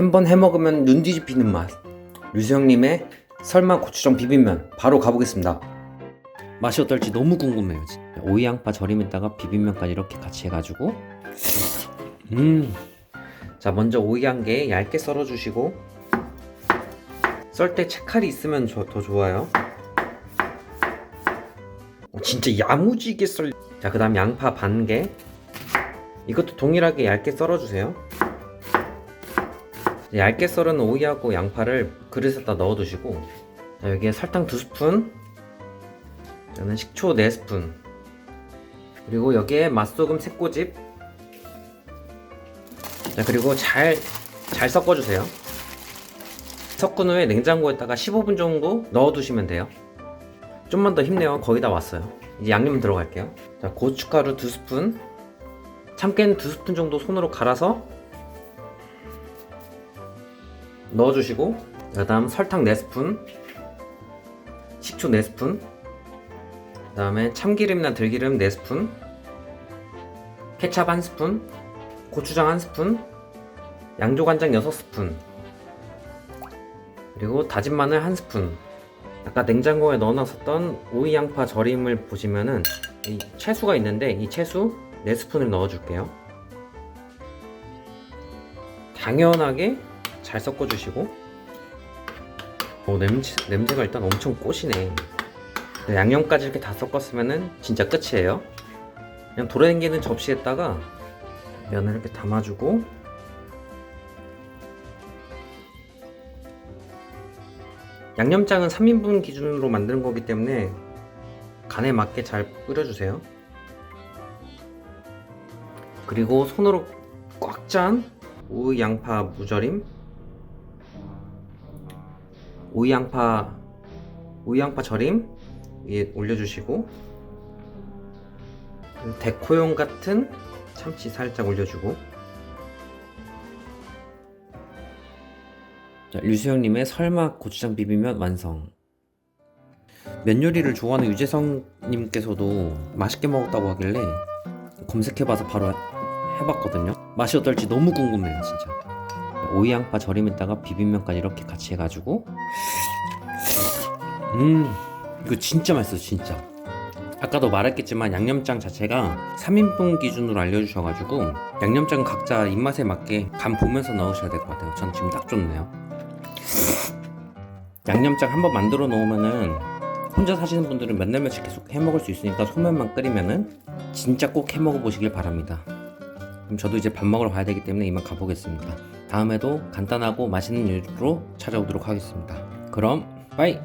한번 해먹으면 눈 뒤집히는 맛 류수형님의 설마 고추장 비빔면 바로 가보겠습니다 맛이 어떨지 너무 궁금해요 진짜. 오이 양파 절임에다가 비빔면까지 이렇게 같이 해가지고 음자 먼저 오이 한 개 얇게 썰어주시고 썰 때 채칼이 있으면 저- 더 좋아요 어, 진짜 야무지게 썰. 자, 그 다음 양파 반 개. 이것도 동일하게 얇게 썰어주세요. 얇게 썰은 오이하고 양파를 그릇에다 넣어 두시고, 자, 여기에 설탕 두 스푼, 저는 식초 네 스푼, 그리고 여기에 맛소금 세 꼬집. 자, 그리고 잘, 잘 섞어주세요. 섞은 후에 냉장고에다가 15분 정도 넣어두시면 돼요. 좀만 더 힘내요. 거의 다 왔어요. 이제 양념 들어갈게요. 자, 고춧가루 두 스푼, 참깨는 두 스푼 정도 손으로 갈아서 넣어주시고, 그 다음 설탕 네 스푼, 식초 네 스푼, 그 다음에 참기름이나 들기름 네 스푼, 케찹 한 스푼, 고추장 한 스푼, 양조간장 여섯 스푼, 그리고 다진 마늘 한 스푼. 아까 냉장고에 넣어놨었던 오이 양파 절임을 보시면은 이 채수가 있는데 이 채수 4스푼을 넣어줄게요. 당연하게 잘 섞어주시고 오, 냄새, 냄새가 일단 엄청 꼬시네. 네, 양념까지 이렇게 다 섞었으면은 진짜 끝이에요. 그냥 돌아다니는 접시에다가 면을 이렇게 담아주고 양념장은 3인분 기준으로 만드는 거기 때문에 간에 맞게 잘 끓여주세요. 그리고 손으로 꽉짠 오이 양파 무절임, 오이 양파 오이 양파 절임 위에 올려주시고 데코용 같은 참치 살짝 올려주고 자, 류수영님의 설마 고추장 비빔면 완성. 면 요리를 좋아하는 유재성님께서도 맛있게 먹었다고 하길래 검색해봐서 바로 해봤거든요. 맛이 어떨지 너무 궁금해요, 진짜. 오이 양파 절임에다가 비빔면까지 이렇게 같이 해가지고 음 이거 진짜 맛있어 진짜. 아까도 말했겠지만 양념장 자체가 3인분 기준으로 알려주셔가지고 양념장 각자 입맛에 맞게 간 보면서 넣으셔야 될 것 같아요. 전 지금 딱 좋네요. 양념장 한번 만들어 놓으면은 혼자 사시는 분들은 맨날 며칠 계속 해 먹을 수 있으니까 소면만 끓이면은 진짜 꼭 해 먹어 보시길 바랍니다. 그럼 저도 이제 밥 먹으러 가야 되기 때문에 이만 가보겠습니다. 다음에도 간단하고 맛있는 요리로 찾아오도록 하겠습니다. 그럼 빠이!